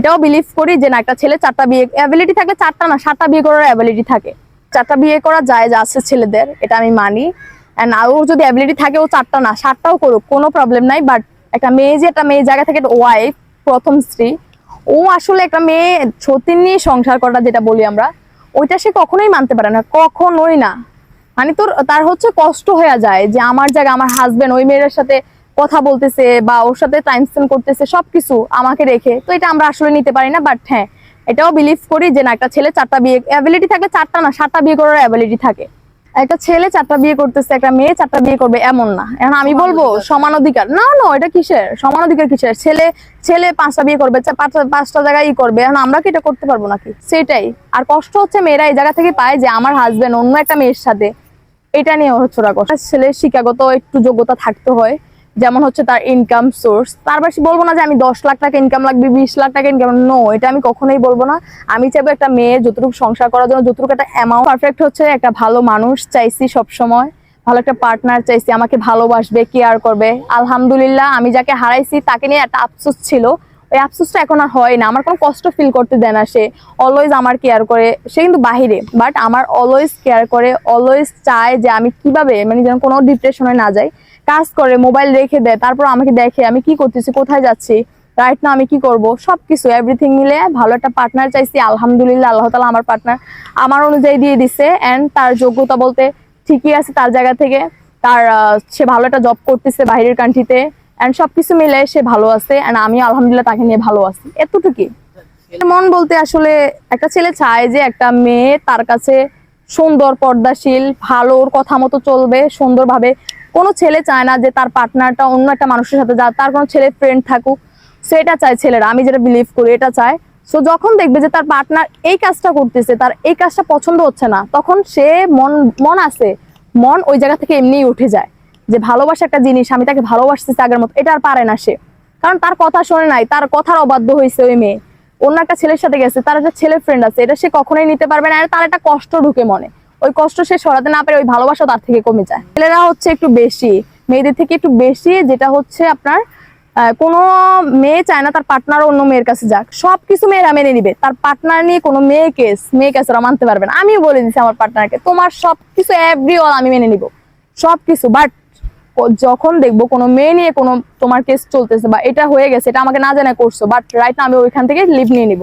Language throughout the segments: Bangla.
এটাও বিলিভ করি যে না, একটা ছেলে চারটা বিয়ে অ্যাবিলিটি থাকে চারটা না, সাতটা বিয়ে করার অ্যাবিলিটি থাকে। চারটা বিয়ে করা যায় যা আছে ছেলেদের, এটা আমি মানি। অ্যান্ড আরও যদি অ্যাবিলিটি থাকে ও চারটা না, সাতটাও করুক, কোনো প্রবলেম নাই। বাট একটা মেয়ে যে একটা মেয়ে জায়গা থেকে ওয়াইফ প্রথম স্ত্রী, ও আসলে একটা মেয়ে সতীন নিয়ে সংসার করা যেটা বলি আমরা, ওইটা সে কখনোই মানতে পারে না, কখনোই না। মানে তোর, তার হচ্ছে কষ্ট হয়ে যায় যে আমার জায়গা আমার হাজবেন্ড ওই মেয়ের সাথে কথা বলতেছে বা ওর সাথে টাইম স্পেন্ড করতেছে সবকিছু আমাকে রেখে। তো এটা আমরা আসলে নিতে পারি না বাট হ্যাঁ এটাও বিলিভ করি যে না একটা ছেলে চারটা বিয়ে অ্যাবিলিটি থাকলে চারটা না সাতটা বিয়ে করার অ্যাবিলিটি থাকে। একটা ছেলে চারটা বিয়ে করতেছে একটা মেয়ে চারটা বিয়ে করবে এমন না। এখন আমি বলব সমান অধিকার। না না এটা কিসের? সমান অধিকার কিসের? ছেলে ছেলে পাঁচটা বিয়ে করবে পাঁচটা পাঁচটা জায়গায় ই করবে। এখন আমরা কি এটা করতে পারব নাকি? সেটাই। আর কষ্ট হচ্ছে মেয়েরা এই জায়গা থেকে পায় যে আমার হাজবেন্ড অন্য একটা মেয়ের সাথে। এটা নিয়ে হচ্ছে ওরা কষ্ট। ছেলের শিক্ষাগত একটু যোগ্যতা থাকতে হয়। যেমন হচ্ছে তার ইনকাম সোর্স তার বেশি বলব না যে আমি দশ লাখ টাকা ইনকাম লাগবে, বিশ লাখ টাকা ইনকাম নো এটা আমি কখনোই বলব না। আমি চাইব একটা মেয়ে যতটুকু সংসার করার জন্য, যতটুকু একটা অ্যামাউন্ট পারফেক্ট হচ্ছে, একটা ভালো মানুষ চাইছি সব সময় ভালো একটা পার্টনার চাইছি, আমাকে ভালোবাসবে কেয়ার করবে। আলহামদুলিল্লাহ, আমি যাকে হারাইছি, তাকে নিয়ে একটা আফসোস ছিল। ওই আফসোসটা এখন আর হয় না। আমার কোনো কষ্ট ফিল করতে দেয় না সে। অলওয়েজ আমার কেয়ার করে। সে কিন্তু বাহিরে। বাট আমার অলওয়েজ কেয়ার করে অলওয়েজ চায় যে আমি কীভাবে মানে যেন কোনো ডিপ্রেশনে না যাই। কাজ করে মোবাইল রেখে দেয়, তারপর আমাকে দেখে আমি কি করতেছি, কোথায় যাচ্ছি রাইট না আমি কি করব, সবকিছু এভরিথিং মিলে ভালো একটা পার্টনার চাইছি, আলহামদুলিল্লাহ, আল্লাহ তালা আমার পার্টনার আমার অনুযায়ী দিয়ে দিছে অ্যান্ড তার যোগ্যতা বলতে ঠিকই আছে তার জায়গা থেকে, তার সে ভালো একটা জব করতেছে বাইরের কান্ট্রিতে অ্যান্ড সবকিছু মিলে সে ভালো আছে অ্যান্ড আমি আলহামদুলিল্লাহ তাকে নিয়ে ভালো আছি, এতটুকুই। মন বলতে আসলে একটা ছেলে চায় যে একটা মেয়ে তার কাছে সুন্দর, পর্দাশীল, ভালো ওর কথা মতো চলবে, সুন্দরভাবে কোনো ছেলে চায় না যে তার পার্টনারটা অন্য একটা মানুষের সাথে যা তার কোনো ছেলে ফ্রেন্ড থাকুক, সেটা চায় ছেলেরা, আমি যেটা বিলিভ করি এটা চায়। সো যখন দেখবে যে তার পার্টনার এই কাজটা করতেছে, তার এই কাজটা পছন্দ হচ্ছে না, তখন সে মন মন আছে, মন ওই জায়গা থেকে এমনিই উঠে যায় যে ভালোবাসা একটা জিনিস, আমি তাকে ভালোবাসতেছি আগের মতো, এটা আর পারে না সে। কারণ তার কথা শোনে নাই, তার কথার অবাধ্য হয়েছে ওই মেয়ে। অন্য একটা ছেলের সাথে গেছে, তার একটা ছেলে ফ্রেন্ড আছে, এটা সে কখনোই নিতে পারবে না তার একটা কষ্ট ঢুকে মনে। ওই কষ্ট সে সরাতে না পারে ওই ভালোবাসা তার থেকে কমে যায়। ছেলেরা হচ্ছে একটু বেশি, মেয়েদের থেকে একটু বেশি, যেটা হচ্ছে আপনার কোনো মেয়ে চায় না তার পার্টনার অন্য মেয়ের কাছে যাক। সবকিছু মেয়েরা মেনে নিবে। তার পার্টনার নিয়ে কোনো মেয়ে কেস মেয়ে কেস ওরা মানতে পারবে না। আমিও বলে দিচ্ছি আমার পার্টনারকে তোমার সবকিছু এভরি অল আমি মেনে নিব। সবকিছু বাট যখন দেখব কোনো মেয়ে নিয়ে কোনো তোমার কেস চলতেছে বা এটা হয়ে গেছে, এটা আমাকে না জানা করছ বাট রাইট না আমি ওইখান থেকে লিভ নিয়ে নিব।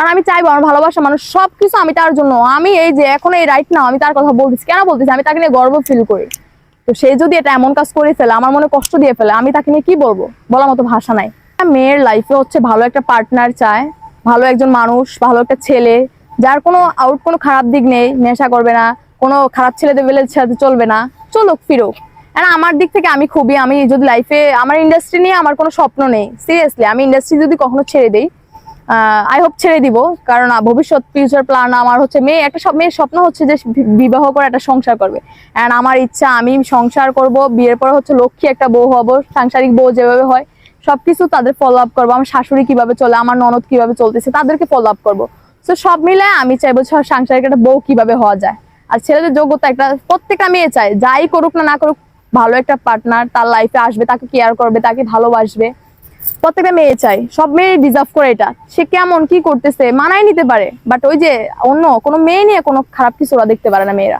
কারণ আমি চাইব আমার ভালোবাসা মানুষ সবকিছু আমি তার জন্য। আমি এই যে এখন এই রাইট না আমি তার কথা বলতেছি। কেন বলতেছি? আমি তাকে নিয়ে গর্ব ফিল করি। তো সে যদি এটা এমন কাজ করে ফেলে, আমার মনে কষ্ট দিয়ে ফেলে, আমি তাকে নিয়ে কি বলব? বলার মতো ভাষা নাই। মেয়ের লাইফে হচ্ছে ভালো একটা পার্টনার চায়, ভালো একজন মানুষ, ভালো একটা ছেলে, যার কোনো আউট কোনো খারাপ দিক নেই, নেশা করবে না, কোনো খারাপ ছেলেদের বেলে সাথে চলবে না, চলুক, ফিরুক। আর আমার দিক থেকে আমি খুবই, আমি যদি লাইফে আমার ইন্ডাস্ট্রি নিয়ে আমার কোনো স্বপ্ন নেই সিরিয়াসলি আমি ইন্ডাস্ট্রি যদি কখনো ছেড়ে দিই আই হোপ ছেড়ে দিব, কারণ ভবিষ্যৎ ফিউচার প্ল্যান আমার হচ্ছে মেয়ে, একটা সব, মেয়ের স্বপ্ন হচ্ছে যে বিবাহ করে একটা সংসার করবে। অ্যান্ড আমার ইচ্ছা, আমি সংসার করব, বিয়ের পরে হচ্ছে লক্ষ্মী একটা বউ হব, সাংসারিক বউ যেভাবে হয়, সবকিছু তাদের ফলো আপ করব। আমার শাশুড়ি কীভাবে চলে, আমার ননদ কীভাবে চলতেছে, তাদেরকে ফলো আপ করব। তো সব মিলে আমি চাইব ছ- সাংসারিক একটা বউ কীভাবে হওয়া যায়। আর ছেলেদের যোগ্যতা একটা, প্রত্যেকটা মেয়ে চায়, যাই করুক না না করুক, ভালো একটা পার্টনার তার লাইফে আসবে, তাকে কেয়ার করবে, তাকে ভালোবাসবে। প্রত্যেকটা মেয়ে চাই। সব মেয়ে ডিজার্ভ করে এটা। সে কেমন, কি করতেছে, মানায় নিতে পারে। বাট ওই যে অন্য কোনো মেয়ে নিয়ে কোনো খারাপ কিছু ওরা দেখতে পারে না মেয়েরা।